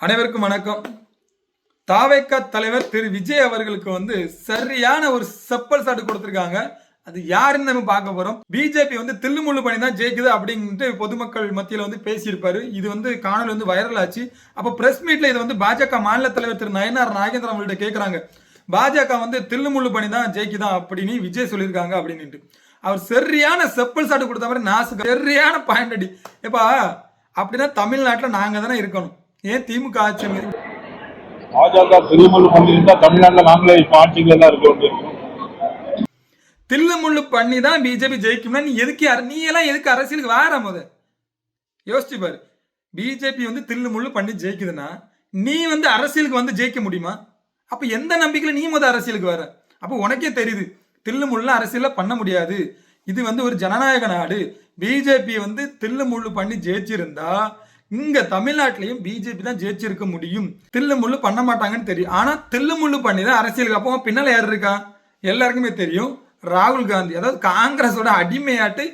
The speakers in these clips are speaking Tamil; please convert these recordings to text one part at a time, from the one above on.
அனைவருக்கும் வணக்கம். தாவேக்கா தலைவர் திரு விஜய் அவர்களுக்கு வந்து சரியான ஒரு செப்பல் சாட்டு கொடுத்துருக்காங்க. அது யாருன்னு நம்ம பார்க்க போறோம். பிஜேபி வந்து தில்லுமுள்ளு பண்ணி தான் ஜெயிக்குது அப்படின்ட்டு பொதுமக்கள் மத்தியில் வந்து பேசியிருப்பாரு. இது வந்து காணொலி வந்து வைரல் ஆச்சு. அப்போ பிரஸ் மீட்ல இது வந்து பாஜக மாநில தலைவர் திரு நயனார் நாகேந்திரன் அவங்கள்ட்ட கேட்குறாங்க பாஜக வந்து தில்லுமுள்ளு பண்ணி தான் ஜெயிக்குதான் அப்படின்னு விஜய் சொல்லியிருக்காங்க அப்படின்ட்டு அவர் சரியான செப்பல் சாட்டு கொடுத்த மாதிரி நாசுக்கு சரியான பாயிண்ட் அடி. எப்பா அப்படின்னா தமிழ்நாட்டில் நாங்கள் தானே இருக்கணும். ஏன் திமுக ஆட்சி பாஜக திருமல் பண்ணியிருந்தா தமிழ்நாட்டுல நாங்களே இப்ப ஆட்சிகள் இருக்க வேண்டியிருக்கோம் தில்லு முள்ளு பண்ணி தான் பிஜேபி ஜெயிக்கும்னா நீ எதுக்கு நீ எல்லாம் எதுக்கு அரசியலுக்கு வார முத? யோசிச்சு பாரு. பிஜேபி வந்து தில்லு முள்ளு பண்ணி ஜெயிக்குதுன்னா நீ வந்து அரசியலுக்கு வந்து ஜெயிக்க முடியுமா? அப்ப எந்த நம்பிக்கையில நீ முத அரசியலுக்கு வர? அப்போ உனக்கே தெரியுது தில்லு முள்ள அரசியல பண்ண முடியாது. இது வந்து ஒரு ஜனநாயக நாடு. பிஜேபி வந்து தில்லு முள்ளு பண்ணி ஜெயிச்சிருந்தா இங்க தமிழ்நாட்டிலையும் பிஜேபி தான் ஜெயிச்சிருக்க முடியும். தில்லு முள்ளு பண்ண மாட்டாங்கன்னு தெரியும். ஆனா தில்லு முள்ளு பண்ணி தான் அரசியலுக்கு அப்போ பின்னால யார் இருக்கா? எல்லாருக்குமே தெரியும். ராகுல் காந்தி அதாவது காங்கிரஸோட அடிமையாட்டு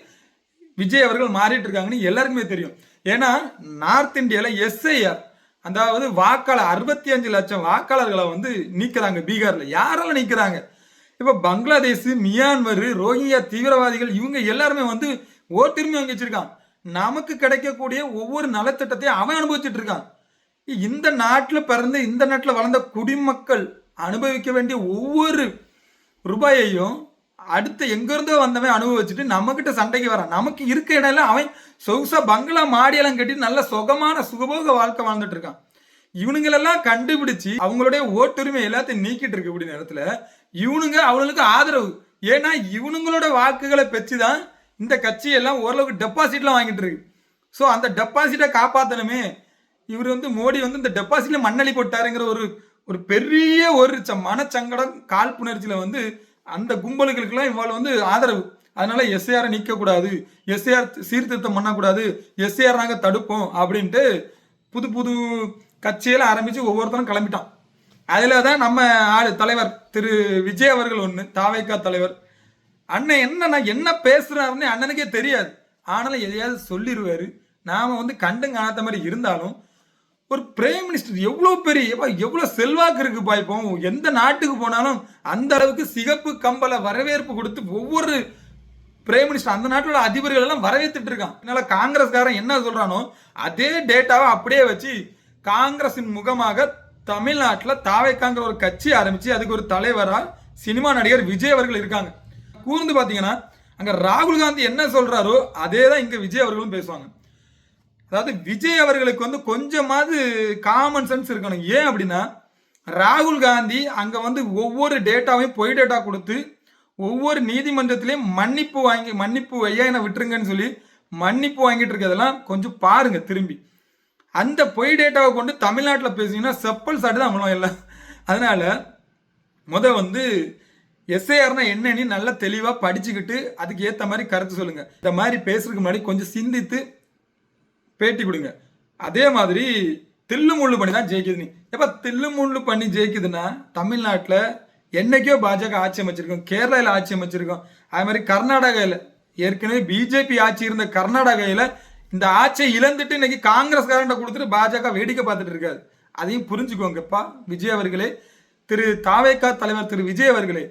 விஜய் அவர்கள் மாறிட்டு இருக்காங்கன்னு எல்லாருக்குமே தெரியும். ஏன்னா நார்த் இந்தியால எஸ்ஐஆர் அதாவது வாக்காளர் அறுபத்தி அஞ்சு லட்சம் வாக்காளர்களை வந்து நீக்கிறாங்க பீகார்ல. யாரெல்லாம் நீக்கிறாங்க? இப்ப பங்களாதேஷ் மியான்மர் ரோஹிங்கியா தீவிரவாதிகள் இவங்க எல்லாருமே வந்து ஓட்டுரிமை வாங்கி வச்சிருக்காங்க. நமக்கு கிடைக்கக்கூடிய ஒவ்வொரு நலத்திட்டத்தையும் அவன் அனுபவிச்சுட்டு இருக்கான். இந்த நாட்டில் பிறந்து இந்த நாட்டில் வளர்ந்த குடிமக்கள் அனுபவிக்க வேண்டிய ஒவ்வொரு ரூபாயையும் அடுத்து எங்கேருந்தோ வந்தவன் அனுபவிச்சுட்டு நம்மக்கிட்ட சண்டைக்கு வரான். நமக்கு இருக்க இடையில அவன் சொகுசா பங்களா மாடியெல்லாம் கட்டி நல்ல சுகமான சுகபோக வாழ்க்கை வாழ்ந்துட்டு இருக்கான். இவனுங்களெல்லாம் கண்டுபிடிச்சு அவங்களுடைய ஓட்டுரிமை எல்லாத்தையும் நீக்கிட்டு இருக்கக்கூடிய நேரத்தில் இவனுங்க அவங்களுக்கு ஆதரவு. ஏன்னா இவனுங்களோட வாக்குகளை பெற்றுதான் இந்த கட்சியெல்லாம் ஓரளவுக்கு டெபாசிட்லாம் வாங்கிட்டு இருக்கு. ஸோ அந்த டெபாசிட்டை காப்பாற்றணுமே இவர் வந்து மோடி வந்து இந்த டெபாசிட்ல மண்ணளி போட்டாருங்கிற ஒரு ஒரு பெரிய ஒரு ச- மனச்சங்கடம் காழ்ப்புணர்ச்சியில் வந்து அந்த கும்பலுகளுக்கெல்லாம் இவாள் வந்து ஆதரவு. அதனால எஸ்ஏஆர் நீக்கக்கூடாது. எஸ்ஏஆர் சீர்திருத்தம் பண்ணக்கூடாது. எஸ்ஏஆர் நாங்கள் தடுப்போம் அப்படின்ட்டு புது புது கட்சியெல்லாம் ஆரம்பித்து ஒவ்வொருத்தரும் கிளம்பிட்டான். அதில் தான் நம்ம ஆள் தலைவர் திரு விஜய் அவர்கள் ஒன்று தாவைக்கா தலைவர். அண்ணன் என்ன நான் என்ன பேசுறாருன்னு அண்ணனுக்கே தெரியாது. ஆனாலும் எதையாவது சொல்லிடுவாரு நாம வந்து கண்டும் காணாத மாதிரி இருந்தாலும் ஒரு பிரைம் மினிஸ்டர் எவ்வளோ பெரிய எவ்வளோ செல்வாக்கு இருக்குப்பா இப்போ? எந்த நாட்டுக்கு போனாலும் அந்த அளவுக்கு சிகப்பு கம்பள வரவேற்பு கொடுத்து ஒவ்வொரு பிரைம் மினிஸ்டர் அந்த நாட்டோட அதிபர்கள் எல்லாம் வரவேற்றுட்டு இருக்கான். அதனால காங்கிரஸ்காரன் என்ன சொல்றானோ அதே டேட்டாவை அப்படியே வச்சு காங்கிரஸின் முகமாக தமிழ்நாட்டில் தாவைக்காங்கிற ஒரு கட்சி ஆரம்பிச்சு அதுக்கு ஒரு தலைவராக சினிமா நடிகர் விஜய் அவர்கள் இருக்காங்க. கூர்ந்து பார்த்தீங்கன்னா அங்கே ராகுல் காந்தி என்ன சொல்கிறாரோ அதே தான் இங்கே விஜய் அவர்களும் பேசுவாங்க. அதாவது விஜய் அவர்களுக்கு வந்து கொஞ்சமாவது காமன் சென்ஸ் இருக்கணும். ஏன் அப்படின்னா ராகுல் காந்தி அங்கே வந்து ஒவ்வொரு டேட்டாவையும் பொய் டேட்டா கொடுத்து ஒவ்வொரு நீதிமன்றத்திலையும் மன்னிப்பு வாங்கி மன்னிப்பு ஐயா என்ன விட்டுருங்கன்னு சொல்லி மன்னிப்பு வாங்கிட்டு இருக்கிறதெல்லாம் கொஞ்சம் பாருங்க திரும்பி. அந்த பொய் டேட்டாவை கொண்டு தமிழ்நாட்டில் பேசிங்கன்னா செப்பல் சாட்டு தான் அவங்களும் இல்லை அதனால முத வந்து எஸ்ஐஆர்னா என்னன்னு நல்லா தெளிவாக படிச்சுக்கிட்டு அதுக்கு ஏற்ற மாதிரி கருத்து சொல்லுங்க. இந்த மாதிரி பேசுறதுக்கு முன்னாடி கொஞ்சம் சிந்தித்து பேட்டி கொடுங்க. அதே மாதிரி தில்லு முள்ளு பண்ணி தான் ஜெயிக்குது நீ. எப்போ தில்லு முள்ளு பண்ணி ஜெயிக்குதுன்னா தமிழ்நாட்டில் என்னைக்கோ பாஜக ஆட்சி அமைச்சிருக்கோம் கேரளாவில் ஆட்சி அமைச்சிருக்கோம். அதே மாதிரி கர்நாடகாவில் ஏற்கனவே பிஜேபி ஆட்சி இருந்த கர்நாடகாவில் இந்த ஆட்சியை இழந்துட்டு இன்னைக்கு காங்கிரஸ்காரன்ட்ட கொடுத்துட்டு பாஜக வேடிக்கை பார்த்துட்டு இருக்காது அதையும் புரிஞ்சுக்கோங்கப்பா. விஜய் அவர்களே திரு தாவேக்கா தலைவர் திரு விஜய் அவர்களே.